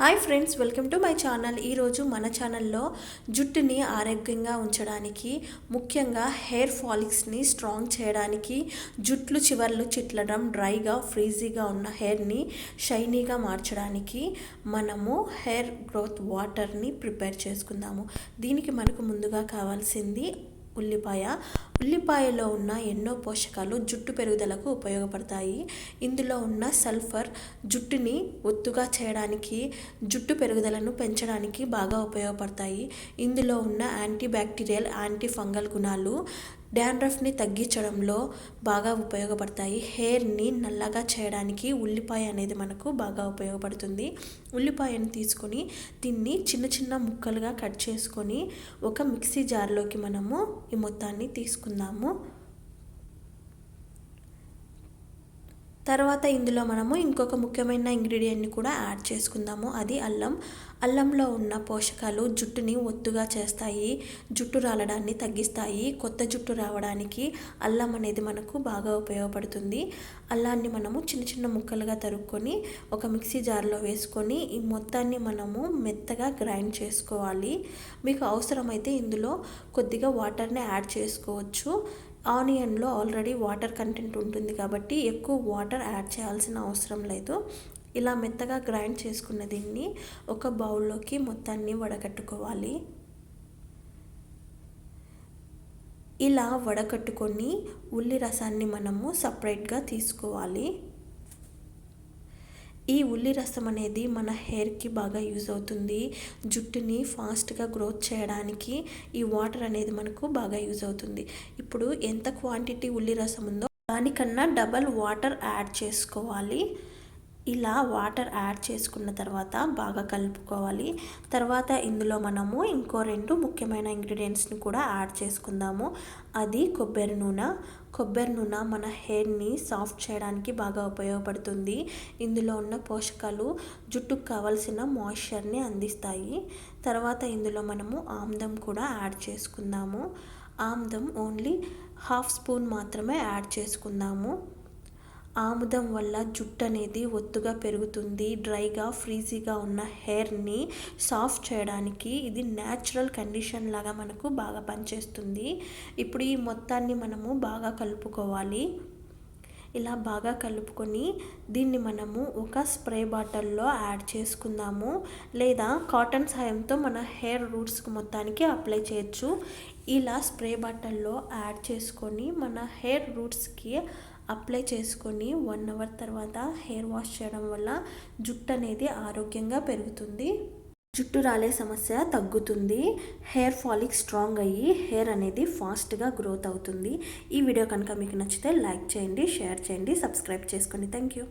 Hi friends welcome to my channel. ఈరోజు మన ఛానల్లో జుట్టుని ఆరోగ్యంగా ఉంచడానికి ముఖ్యంగా హెయిర్ ఫాలిక్స్ని స్ట్రాంగ్ చేయడానికి జుట్లు చివర్లు చిట్లడం డ్రైగా ఫ్రీజీగా ఉన్న హెయిర్ని షైనీగా మార్చడానికి మనము హెయిర్ గ్రోత్ వాటర్ని ప్రిపేర్ చేసుకుందాము. దీనికి మనకు ముందుగా కావాల్సింది ఉల్లిపాయ. ఉల్లిపాయలో ఉన్న ఎన్నో పోషకాలు జుట్టు పెరుగుదలకు ఉపయోగపడతాయి. ఇందులో ఉన్న సల్ఫర్ జుట్టుని ఒత్తుగా చేయడానికి జుట్టు పెరుగుదలను పెంచడానికి బాగా ఉపయోగపడతాయి. ఇందులో ఉన్న యాంటీ బ్యాక్టీరియల్ యాంటీ ఫంగల్ గుణాలు డాండ్రఫ్ని తగ్గించడంలో బాగా ఉపయోగపడతాయి. హెయిర్ని నల్లగా చేయడానికి ఉల్లిపాయ అనేది మనకు బాగా ఉపయోగపడుతుంది. ఉల్లిపాయను తీసుకొని దీన్ని చిన్న చిన్న ముక్కలుగా కట్ చేసుకొని ఒక మిక్సీ జార్లోకి మనము ఈ మొత్తాన్ని తీసుకుందాము తర్వాత ఇందులో మనము ఇంకొక ముఖ్యమైన ఇంగ్రీడియంట్ని కూడా యాడ్ చేసుకుందాము. అది అల్లం. అల్లంలో ఉన్న పోషకాలు జుట్టుని ఒత్తుగా చేస్తాయి. జుట్టు రాలడాన్ని తగ్గిస్తాయి. కొత్త జుట్టు రావడానికి అల్లం అనేది మనకు బాగా ఉపయోగపడుతుంది. అల్లాన్ని మనము చిన్న చిన్న ముక్కలుగా తరుక్కొని ఒక మిక్సీ జార్లో వేసుకొని ఈ మొత్తాన్ని మనము మెత్తగా గ్రైండ్ చేసుకోవాలి. మీకు అవసరమైతే ఇందులో కొద్దిగా వాటర్ని యాడ్ చేసుకోవచ్చు. ఆనియన్లో ఆల్రెడీ వాటర్ కంటెంట్ ఉంటుంది కాబట్టి ఎక్కువ వాటర్ యాడ్ చేయాల్సిన అవసరం లేదు. ఇలా మెత్తగా గ్రైండ్ చేసుకున్న దీన్ని ఒక బౌల్లోకి మొత్తాన్ని వడకట్టుకోవాలి. ఇలా వడకట్టుకొని ఉల్లి రసాన్ని మనము సపరేట్గా తీసుకోవాలి. ఈ ఉల్లి రసం అనేది మన హెయిర్కి బాగా యూజ్ అవుతుంది. జుట్టుని ఫాస్ట్గా గ్రోత్ చేయడానికి ఈ వాటర్ అనేది మనకు బాగా యూజ్ అవుతుంది. ఇప్పుడు ఎంత క్వాంటిటీ ఉల్లి రసం ఉందో దానికన్నా డబల్ వాటర్ యాడ్ చేసుకోవాలి. ఇలా వాటర్ యాడ్ చేసుకున్న తర్వాత బాగా కలుపుకోవాలి. తర్వాత ఇందులో మనము ఇంకో రెండు ముఖ్యమైన ఇంగ్రీడియంట్స్ని కూడా యాడ్ చేసుకుందాము. అది కొబ్బరి నూనె. కొబ్బరి నూనె మన హెయిర్ని సాఫ్ట్ చేయడానికి బాగా ఉపయోగపడుతుంది. ఇందులో ఉన్న పోషకాలు జుట్టుకు కావలసిన మాయిశ్చర్ని అందిస్తాయి. తర్వాత ఇందులో మనము ఆమ్దం కూడా యాడ్ చేసుకుందాము. ఆమ్దం ఓన్లీ హాఫ్ స్పూన్ మాత్రమే యాడ్ చేసుకుందాము. ఆముదం వల్ల జుట్టు అనేది ఒత్తుగా పెరుగుతుంది. డ్రైగా ఫ్రీజీగా ఉన్న హెయిర్ని సాఫ్ట్ చేయడానికి ఇది న్యాచురల్ కండిషన్ లాగా మనకు బాగా పనిచేస్తుంది. ఇప్పుడు ఈ మొత్తాన్ని మనము బాగా కలుపుకోవాలి. ఇలా బాగా కలుపుకొని దీన్ని మనము ఒక స్ప్రే బాటిల్లో యాడ్ చేసుకుందాము. లేదా కాటన్ సాయంతో మన హెయిర్ రూట్స్కి మొత్తానికి అప్లై చేయొచ్చు. ఇలా స్ప్రే బాటిల్లో యాడ్ చేసుకొని మన హెయిర్ రూట్స్కి అప్లై చేసుకొని వన్ అవర్ తర్వాత హెయిర్ వాష్ చేయడం వల్ల జుట్టు అనేది ఆరోగ్యంగా పెరుగుతుంది. జుట్టు రాలే సమస్య తగ్గుతుంది. హెయిర్ ఫాలిక్ స్ట్రాంగ్ అయ్యి హెయిర్ అనేది ఫాస్ట్గా గ్రోత్ అవుతుంది. ఈ వీడియో కనుక మీకు నచ్చితే లైక్ చేయండి షేర్ చేయండి సబ్స్క్రైబ్ చేసుకోండి థ్యాంక్ యూ